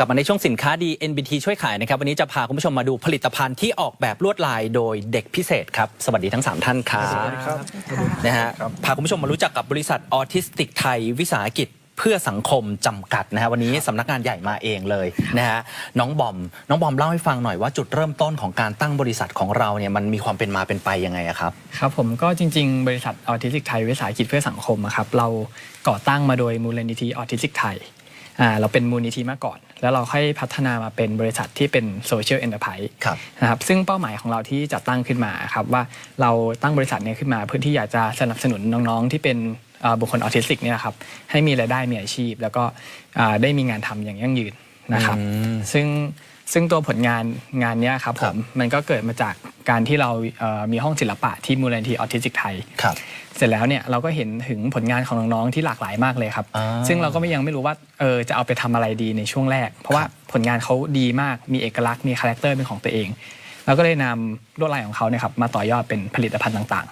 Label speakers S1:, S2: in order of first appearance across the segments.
S1: กลับมาในช่วงสินค้าดี NBT ช่วยขายนะครับ วันนี้จะพาคุณผู้ชมมาดูผลิตภัณฑ์ที่ออกแบบลวดลายโดยเด็กพิเศษครับ สวัสดีทั้ง 3 ท่านครับ
S2: สวัสดีครับ
S1: นะฮะ
S2: ครับ
S1: พาคุณผู้ชมมารู้จักกับบริษัทออทิสติกไทยวิสาหกิจเพื่อสังคมจำกัดนะฮะวันนี้สำนักงานใหญ่มาเองเลยนะฮะน้องบอม น้องบอมเล่าให้ฟังหน่อยว่าจุดเริ่มต้นของการตั้งบริษัทของเราเนี่ยมันมีความเป็นมาเป็นไปยังไงอะครับ
S3: ครับผมก็จริง ๆ บริษัทออทิสติกไทยวิสาหกิจเพื่อสังคมอะครับเราก่อตั้งมาโดยมูลนิธิออทิสติกไทยอ่า เราเป็นมูลนิธิมาก่อน แล้วเราค่อยพัฒนามาเป็นบริษัทที่เป็นโซเชียลเอ็นเตอร์ไพรส์
S1: ครับ
S3: นะครับซึ่งเป้าหมายของเราที่จัดตั้งขึ้นมาครับว่าเราตั้งบริษัทเนี้ขึ้นมาเพื่อที่อยากจะสนับสนุนน้องๆที่เป็นเอ่อบุคคลออทิสติกเนี่ยนะครับให้มีรายได้มีอาชีพ แล้วก็อ่าได้มีงานทำอย่างยั่งยืนนะครับ
S1: อืม
S3: ซึ่งซึ่งตัวผลงานงานเนี้ยครับ
S1: ค
S3: ผ
S1: รับ
S3: มมันก็เกิดมาจาก การที่เราเอ่อมีห้องศิลปะที่มูลนิธิออทิสติกไทย
S1: ครับ
S3: เสร็จแล้วเนี่ยเราก็เห็นถึงผลงานของน้องๆที่หลากหลายมากเลยครับ
S1: อ่า
S3: ซึ่งเราก็ไม่ยังไม่รู้ว่าเออจะเอาไปทำอะไรดีในช่วงแรก เพราะว่าผลงานเขาดีมากมีเอกลักษณ์มีคาแรคเตอร์เป็นของตัวเองเราก็เลยนำลวดลายของเขาเนี่ยครับมาต่อยอดเป็นผลิตภัณฑ์ต่าง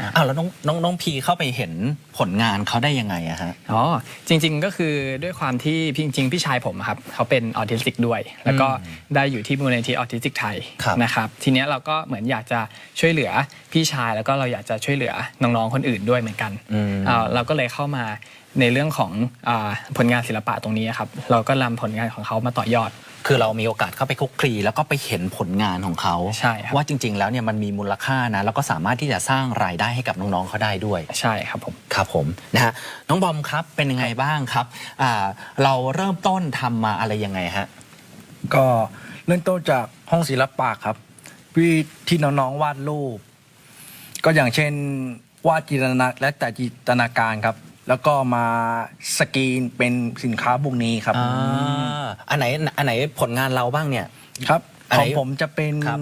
S1: อืมอ้าวแล้วน้องน้องน้องพีเข้าไปเห็นผลงานเขาได้ยังไงอะฮะ
S3: ๆอ๋อจริง ๆ ก็คือด้วยความที่พี่จริงๆพี่ชายผมอะครับเขาเป็นออทิสติกด้วย แล้วก็ได้อยู่ที่มูลนิธิออทิสติกไทย
S1: ครับ
S3: นะครับทีเนี้ยเราก็เหมือนอยากจะช่วยเหลือพี่ชายแล้วก็เราอยากจะช่วยเหลือน้องๆคนอื่นด้วยเหมือนกัน
S1: อืม
S3: อ่าเราก็เลยเข้ามาในเรื่องของอาผลงานศิลปะตรงนี้ครับ เราก็นำผลงานของเขามาต่อยอด
S1: คือเรามีโอกาสเข้าไปคลุกคลีแล้วก็ไปเห็นผลงานของเขา
S3: ใช่ครับ
S1: ว่าจริง ๆ แล้วเนี่ยมันมีมูลค่านะแล้วก็สามารถที่จะสร้างรายได้ให้กับน้องๆเขาได้ด้วย
S3: ใช่ครับผม
S1: ครับผมนะฮะน้องบอมครับเป็นยังไงบ้างครับอ่าเราเริ่มต้นทำมาอะไรยังไงฮะ
S2: ก็เริ่มต้นจากห้องศิลปะครับวิที่น้องๆวาดรูป ก็อย่างเช่นวาดจินตนาและแต่จินตนาการครับ แล้วก็มาสกรีนเป็นสินค้าพวกนี้ครับ
S1: อ่าอันไหนอันไหนผลงานเราบ้างเนี่ย
S2: ครับ
S1: อัน
S2: ข
S1: ไหน
S2: องผมจะเป็น
S1: ครับ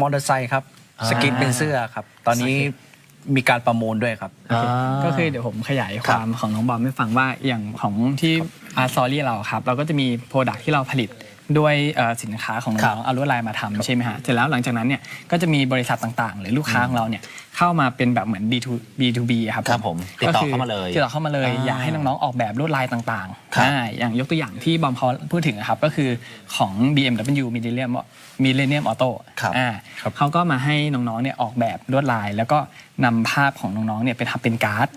S2: มอเตอร์ไซค์ครับ
S1: อ่า
S2: สกรีนเป็นเสื้อครับ ตอนนี้มีการประมูลด้วยครับ
S3: โอเคก็คือเดี๋ยวผมขยายความของน้องบอมให้ฟังว่าอย่างของที่อาร์ซอรี่เราครับ เราก็จะมีโปรดักที่เราผลิต ด้วยเอ่อสินค้าของ
S1: ครับ
S3: น้องเอาลวดลายมาทำใช่ไหมฮะเสร็จแล้วหลังจากนั้นเนี่ยก็จะมีบริษัทต่างๆ หรือลูกค้าของเราเนี่ยเข้ามาเป็นแบบเหมือน B2 B2B อะครับ
S1: ครับผมติดต่อ
S3: ก็คื
S1: เข้ามาเลย
S3: ติดต่อเข้ามาเลย
S1: อ่า
S3: อยากให้น้องๆออกแบบลวดลายต่าง
S1: ครับ
S3: ๆอ่าอย่างยกตัวอย่างที่บอมเขาพูดถึงอะครับก็คือของ BMW Millennium Millennium Auto
S1: ครับ
S3: อ่าเขาก็มาให้น้องๆเนี่ยออกแบบลวดลาย แล้วก็นำภาพของน้องๆเนี่ยไปทำเป็นการ์ดเ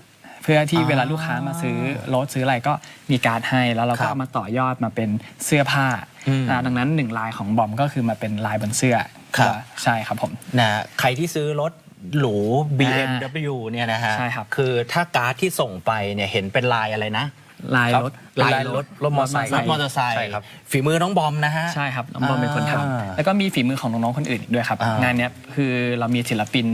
S3: พื่อที่
S1: อ่า
S3: เวลาลูกค้ามาซื้อรถซื้ออะไรก็มีการ์ดให้แล้วเรา
S1: ครั
S3: ก็
S1: บ
S3: เอามาต่อยอดมาเป็นเสื้อผ้า
S1: อืม
S3: อ่าดังนั้นหนึ่งลายของบอมก็คือมาเป็นลายบนเสื้อ
S1: ครับ
S3: ใช่ครับผม
S1: นะใครที่ซื้อรถหรู BMW เนี่ยนะฮะ
S3: ใช่ครับ
S1: คือถ้าการ์ดที่ส่งไปเนี่ยเห็นเป็นลายอะไรนะ
S3: ลาย
S2: ครับ
S3: รถ
S1: ลาย
S2: ลายรถรถมอเตอร์ไซค์
S1: รถมอเตอร์ไซค์
S2: ใช่ครับ
S1: ฝีมือน้องบอมนะฮะ
S3: ใช่ครับน้องบอมเป็นคนท
S1: อ่าำ
S3: แล้วก็มีฝีมือของน้องๆคนอื่นอีกด้วยครับ
S1: อ่าง
S3: งานเนี้ยคือเรามีศิลปิน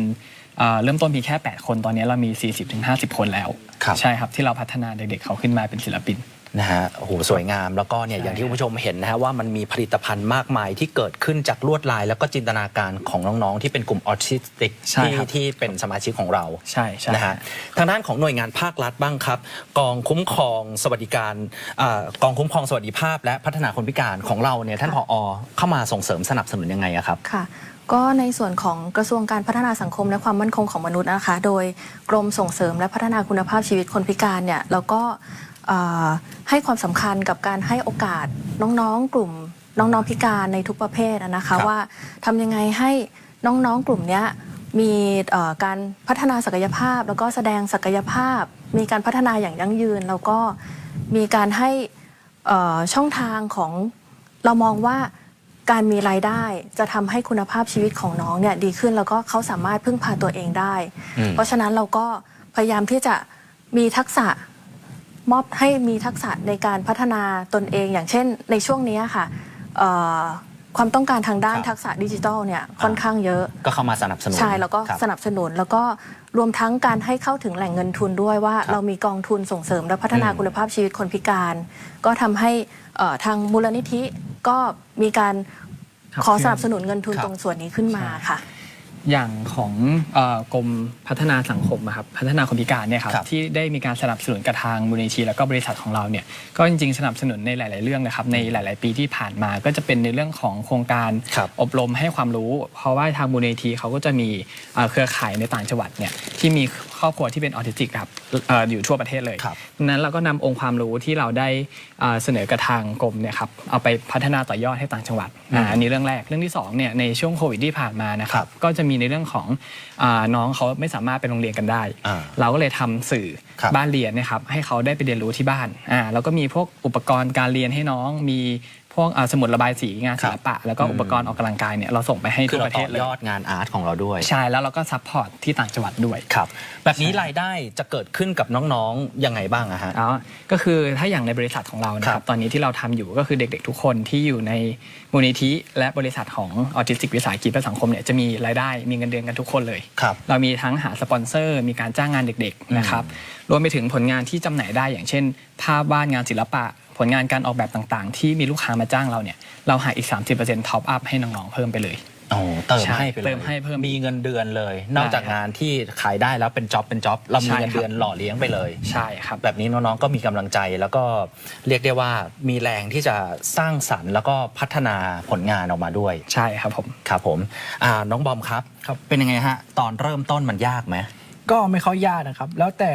S3: เอ่อเริ่มต้นเพียงแค่ 8 คนตอนนี้เรามี 40-50 คนแล้ว
S1: ครับ
S3: ใช่ครับที่เราพัฒนาเด็กๆเขาขึ้นมาเป็นศิลปิน
S1: นะฮะโอ้โหสวยงามแล้วก็เนี่ย
S3: ใช่
S1: อย่างที่คุณผู้ชมเห็นนะฮะว่ามันมีผลิตภัณฑ์มากมายที่เกิดขึ้นจากลวดลาย แล้วก็จินตนาการของน้องๆ ที่เป็นกลุ่มออทิสติก
S3: ใช่
S1: ที่
S3: ครับ
S1: ที่เป็นสมาชิกของเรา
S3: ใช่ใช่
S1: นะฮะทางด้านของหน่วยงานภาครัฐบ้างครับ กองคุ้มครองสวัสดิการอากองคุ้มครองสวัสดิภาพ และพัฒนาคนพิการของเราเนี่ยท่านผอเข้ามาส่งเสริมสนับสนุนยังไงอะครับ
S4: ค่ะ ก็ในส่วนของกระทรวงการพัฒนาสังคมและความมั่นคงของมนุษย์นะคะ โดยกรมส่งเสริมและพัฒนาคุณภาพชีวิตคนพิการเนี่ยเราก็เอ่อให้ความสำคัญกับการให้โอกาสน้องๆ กลุ่มน้องๆพิการในทุกประเภทอะนะ
S1: ครั
S4: คะ
S1: บ
S4: ว่าทำยังไงให้น้องๆกลุ่มเนี้ยมีเอ่อการพัฒนาศักยภาพ แล้วก็แสดงศักยภาพ มีการพัฒนาอย่างยั่งยืน แล้วก็มีการให้เอ่อช่องทางของเรามองว่า การมีรายได้จะทำให้คุณภาพชีวิตของน้องเนี่ยดีขึ้นแล้วก็เขาสามารถพึ่งพาตัวเองได้
S1: อืม
S4: เพราะฉะนั้นเราก็พยายามที่จะมีทักษะมอบให้มีทักษะในการพัฒนาตนเองอย่างเช่น ในช่วงนี้ค่ะเอ่อความต้องการทางด้าน
S1: ครับ
S4: ทักษะดิจิทัลเนี่ยค่อนข้างเยอะ
S1: ก็เข้ามาสนับสนุน
S4: ใช่แล้วก็
S1: ครับ
S4: สนับสนุนแล้วก็รวมทั้งการให้เข้าถึงแหล่งเงินทุนด้วยว่า
S1: ครับ
S4: เรามีกองทุนส่งเสริมและพัฒนา
S1: อืม
S4: คุณภาพชีวิตคนพิการ ก็ทำให้เอ่อทางมูลนิธิ ก็มีการ
S3: ครับ
S4: ขอสนับสนุนเงินทุน
S1: ครับ
S4: ตรงส่วนนี้ขึ้นมาค่ะ
S3: อย่างของเอ่อกรมพัฒนาสังคมอะครับพัฒนาคนพิการเนี่ยครับ
S1: ครับ
S3: ที่ได้มีการสนับสนุนกับทางมูลนิธิแล้วก็บริษัทของเราเนี่ยก็จริงๆ สนับสนุนในหลาย ๆ เรื่องนะครับในหลาย ๆ ปีที่ผ่านมาก็จะเป็นในเรื่องของโครงการ
S1: ครับ
S3: อบรมให้ความรู้ เพราะว่าทางมูลนิธิเขาก็จะมีเอ่อเครือข่ายในต่างจังหวัดเนี่ยที่มีครอบครัวที่เป็นออทิสติกครับเอ่ออยู่ทั่วประเทศเลย
S1: ครับ
S3: ดังนั้นเราก็นำองค์ความรู้ที่เราได้อ่าเสนอกระทางกรมเนี่ยครับเอาไปพัฒนาต่อยอดให้ต่างจังหวัดอ่าอันนี้เรื่องแรกเรื่องที่สองเนี่ยในช่วงโควิดที่ผ่านมานะค
S1: ครั
S3: รับบก็จะมีในเรื่องของอาน้องเขาไม่สามารถไปโรงเรียนกันได้
S1: อ่า
S3: เราก็เลยทำสื่อ
S1: ครับ
S3: บ้านเรียนเนะครับให้เขาได้ไปเรียนรู้ที่บ้านอ่าแล้วก็มีพวกอุปกรณ์การเรียนให้น้องมี พวกอ่าสมุดระบายสีงานศิลปะ แล้วก็อุปกรณ์ออกกำลังกายเนี่ยเราส่งไปให้
S1: คือ
S3: ทั่ว
S1: เรา
S3: ประเท
S1: ต่
S3: ศ
S1: อ
S3: เลย
S1: ยอดงานอาร์ตของเราด้วย
S3: ใช่ แล้วเราก็ซัพพอร์ตที่ต่างจังหวัดด้วย
S1: ครับแบบนี้รายได้จะเกิดขึ้นกับน้องๆยังไงบ้างอะฮะ
S3: อ๋อก็คือถ้าอย่างในบริษัทของเรานะค
S1: ครั
S3: รับบตอนนี้ที่เราทำอยู่ก็คือเด็กๆทุกคนที่อยู่ในมูลนิธิและบริษัทของออทิสติกวิสาหกิจเพื่อสังคมเนี่ยจะมีรายได้มีเงินเดือนกันทุกคนเลย
S1: ครับ
S3: เรามีทั้งหาสปอนเซอร์ มีการจ้างงานเด็กๆนะครับรวมไปถึงผลงานที่จำหน่ายได้อย่างเช่น ภาพวาดงานศิลปะ ผลงานการออกแบบต่างๆ ที่มีลูกค้ามาจ้างเราเนี่ยเราหาอีก 30%ท็อปอัพให้น้องๆเพิ่มไปเลย
S1: โอ้เติม
S3: ใช่
S1: ให้ไปเลย
S3: เติมให้เพิ่ม
S1: มีเงินเดือนเลย นอกจาก
S3: ได้ครับ
S1: งานที่ขายได้แล้วเป็นจ็อบเป็นจ็อบเรามี
S3: ใช่
S1: เงิน
S3: ครับ
S1: เดือนหล่อเลี้ยงไปเลย
S3: ใช่ครับ
S1: แบบนี้น้องๆก็มีกำลังใจแล้วก็เรียกได้ว่ามีแรงที่จะสร้างสรรค์แล้วก็พัฒนาผลงานออกมาด้วย
S3: ใช่ครับผม
S1: ครับผมอ่าน้องบอมครับ
S2: ครับ
S1: เป็นยังไงฮะ ตอนเริ่มต้นมันยากไหม
S2: ก็ไม่ค่อยยากนะครับ แล้วแต่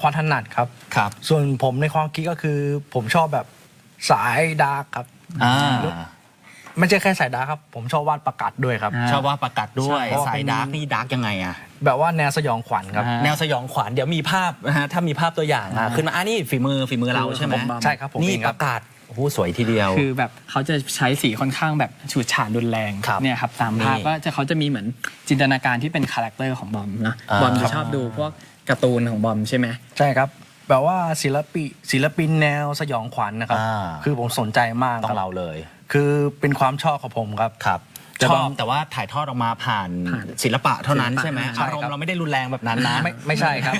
S2: ความถนัดครับ
S1: ครับ
S2: ส่วนผมในความคิดก็คือ ผมชอบแบบสายดาร์กครับ
S1: อ่า
S2: ไม่ใช่แค่สายดาร์กครับ ผมชอบวาดประกาศด้วยครับ
S3: อ่า
S1: ชอบว่าประกาศด้วย
S2: ใช่เพราะว่า
S1: สา
S2: เป็
S1: ย
S2: น
S1: ดาร์กนี่ดาร์กยังไงอะ
S2: แบบว่าแนวสยองขวัญครับ
S3: อ่า
S1: แนวสยองขวัญเดี๋ยวมีภาพนะฮะถ้ามีภาพตัวอย่างอะ
S3: อ่า
S1: ขึ้นมาอะนี่ฝีมือฝีมือเรา
S3: คือ
S1: ใช่ไหม
S3: ของบอม
S2: ใช่ครับผม
S1: นี่
S2: เองค
S1: ป
S2: รับ
S1: ระกาศ โอ้โหสวยทีเดียว
S3: คือแบบเขาจะใช้สีค่อนข้างแบบฉูดฉาดรุนแรง
S1: ครับ
S3: เนี่ยครับตามภาพ
S1: นี่
S3: ก็จะเขาจะมีเหมือนจินตนาการที่เป็นคาแรคเตอร์ของบอมนะ
S1: อ่า
S3: บอมจะชอบดูพวกการ์ตูนของบอมใช่ไหม
S2: ใช่ครับ แบบว่าศิลปิศิลปินแนวสยองขวัญนะครับ
S1: อ่า
S2: คือผมสนใจมาก
S1: ต้อ
S2: ครั
S1: ง
S2: บ
S1: เราเลย
S2: คือเป็นความชอบของผมครับ
S1: ครับ
S2: แต่
S1: ช
S2: บา
S1: องบแต่ว่าถ่ายทอดออกมาผ่าน
S3: ผ่าน
S1: ศิลปะเท่านั้น
S3: ศิลปะ
S1: ใช่ไหม
S3: ใช่
S1: อา
S3: ครับ
S1: รมณ์เราไม่ได้รุนแรงแบบนั้นนะ
S2: ไม่ไม่ใช่ครับ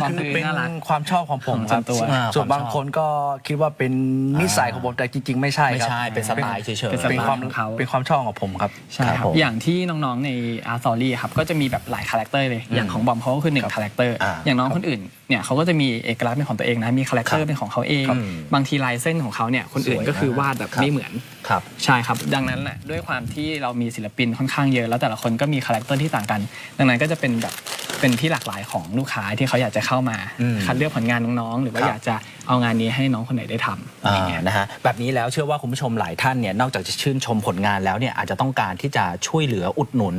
S3: ความ
S2: คือ
S3: คือ
S2: เป็น
S3: น่ารัก
S2: ความชอบของผม
S3: ของ
S2: ครับ
S3: ส่วนตัว
S1: อ่า
S2: ส่วน
S1: ความชอบ
S2: บางคนก็คิดว่าเป็นนิสัยของผมแต่จริง ๆ ไม่ใช่
S1: ไม่
S2: ครับ
S1: ใช่เป็นสไตล์เฉย
S3: เป็น
S1: ๆ
S3: สไต
S2: เป็น
S3: ล์
S2: ความ
S3: ของเขา
S2: เป็นความชอบของผมครับ
S3: ใช่
S1: ค
S3: ค
S1: รั
S3: รั
S1: บบผม
S3: อย่างที่น้องๆในอาร์ซอรี่ครับก็จะมีแบบหลายคาแรคเตอร์เลยอย่างของบอมเขาก็คือหนึ่งคาแรคเตอร์
S1: อ่า
S3: อย่างน้องคนอื่นเนี่ยเขาก็จะมีเอกลักษณ์เป็นของตัวเองนะ มีคาแรคเตอ
S1: ครั
S3: ร์
S1: บ
S3: เป็นของเขาเอง
S1: ครับ
S3: บางทีลายเส้นของเขาเนี่ยคนอื่น
S1: สวย
S3: ก็คือ
S1: มาก
S3: วาดแบบ
S1: ครับ
S3: ไม่เหมือน
S1: ครับ
S3: ใช่ครับ ดังนั้นแหละด้วยความที่เรามีศิลปินค่อนข้างเยอะ แล้วแต่ละคนก็มีคาแรคเตอร์ที่ต่างกัน ดังนั้นก็จะเป็นแบบเป็นที่หลากหลายของลูกค้าที่เขาอยากจะเข้ามา
S1: อืม
S3: คัดเลือกผลงานน้องๆ หรือว่า
S1: ครับ
S3: อยากจะเอางานนี้ให้น้องคนไหนได้ทำอะไร
S1: อ่า
S3: เงี้ย
S1: นะฮะแบบนี้แล้วเชื่อว่าคุณผู้ชมหลายท่านเนี่ยนอกจากจะชื่นชมผลงานแล้วเนี่ยอาจจะต้องการที่จะช่วยเหลืออุดหนุน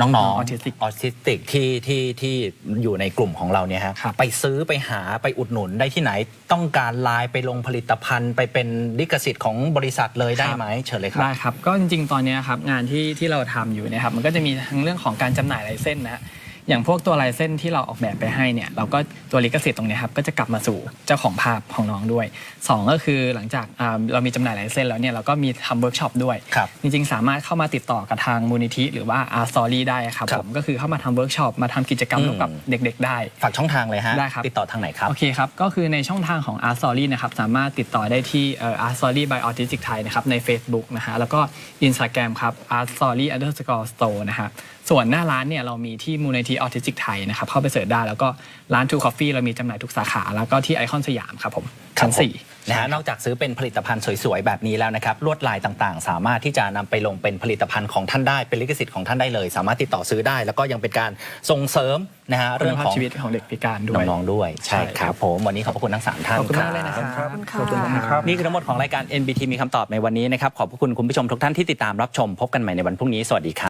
S1: น้องๆ
S3: น้องออทิสติก
S1: ออทิสติกที่ที่ที่อยู่ในกลุ่มของเราเนี่ยฮะ
S3: ครับ
S1: ไปซื้อไปหาไปอุดหนุนได้ที่ไหน ต้องการไลน์ไปลงผลิตภัณฑ์ ไปเป็นลิขสิทธิ์ของบริษัทเลยได้ไหมเชิญเลยครับ
S3: ได้ครับ ก็จริงๆ ตอนเนี้ยครับงานที่ที่เราทำอยู่เนะครับมันก็จะมีทั้งเรื่องของการจำหน่ายลายเส้นนะฮะ อย่างพวกตัวลายเส้นที่เราออกแบบไปให้เนี่ยเราก็ตัวลิขสิทธิ์ตรงเนี้ยครับก็จะกลับมาสู่เจ้าของภาพของน้องด้วยสองก็คือหลังจากอ่าเรามีจำหน่ายลายเส้นแล้วเนี่ยเราก็มีทำเวิร์กช็อปด้วย
S1: ครับ
S3: จริงๆ สามารถเข้ามาติดต่อกับทางมูลนิธิหรือว่าอาร์สตอรี่ได้ครับ
S1: ครับ
S3: ผมก็คือเข้ามาทำเวิร์กช็อปมาทำกิจกรรม
S1: อืม
S3: ร่วมกับเด็ก ๆ ได้
S1: ฝากช่องทางเลยฮะ
S3: ได้ครับ
S1: ติดต่อทางไหนครับ
S3: โอเคครับก็คือในช่องทางของ Art Story นะครับสามารถติดต่อได้ที่เอ่อ Art Story by Autistic Thai นะครับใน Facebook นะฮะแล้วก็ Instagram ครับ Art Story underscore store นะฮะ ส่วนหน้าร้านเนี่ยเรามีที่มูลนิธิ Autistic Thai นะครับเข้าไปเสิร์ชได้แล้วก็ร้าน Two Coffee เรามีจำหน่ายทุกสาขาแล้วก็ที่ไอคอนสยามครับผมชั้น
S1: ครับผม
S3: สี่
S1: นะฮะนอกจากซื้อเป็นผลิตภัณฑ์สวยๆ แบบนี้แล้วนะครับลวดลายต่างๆ สามารถที่จะนำไปลงเป็นผลิตภัณฑ์ของท่านได้เป็นลิขสิทธิ์ของท่านได้เลย สามารถติดต่อซื้อได้ แล้วก็ยังเป็นการส่งเสริมนะฮะ
S3: คุ
S1: เรื่อ
S3: ณ
S1: ง
S3: ภาพ
S1: ของ
S3: ชีวิตของเด็กพิการด้วย
S1: น้องๆด้วยใช่
S3: ใช่
S1: ค
S3: ครั
S1: รับบผมวันนี้ขอบพระคุณทั้งสามท่าน
S3: ขอบคุณมากเลยนะครับ
S4: ขอบคุณค่ะ
S3: ขอบคุณมากครับ
S1: นี่คือทั้งหมดของรายการ NBT มีคำตอบในวันนี้นะครับขอบพระคุณคุณผู้ชมทุกท่านที่ติดตามรับชม พบกันใหม่ในวันพรุ่งนี้สวัสดีครับ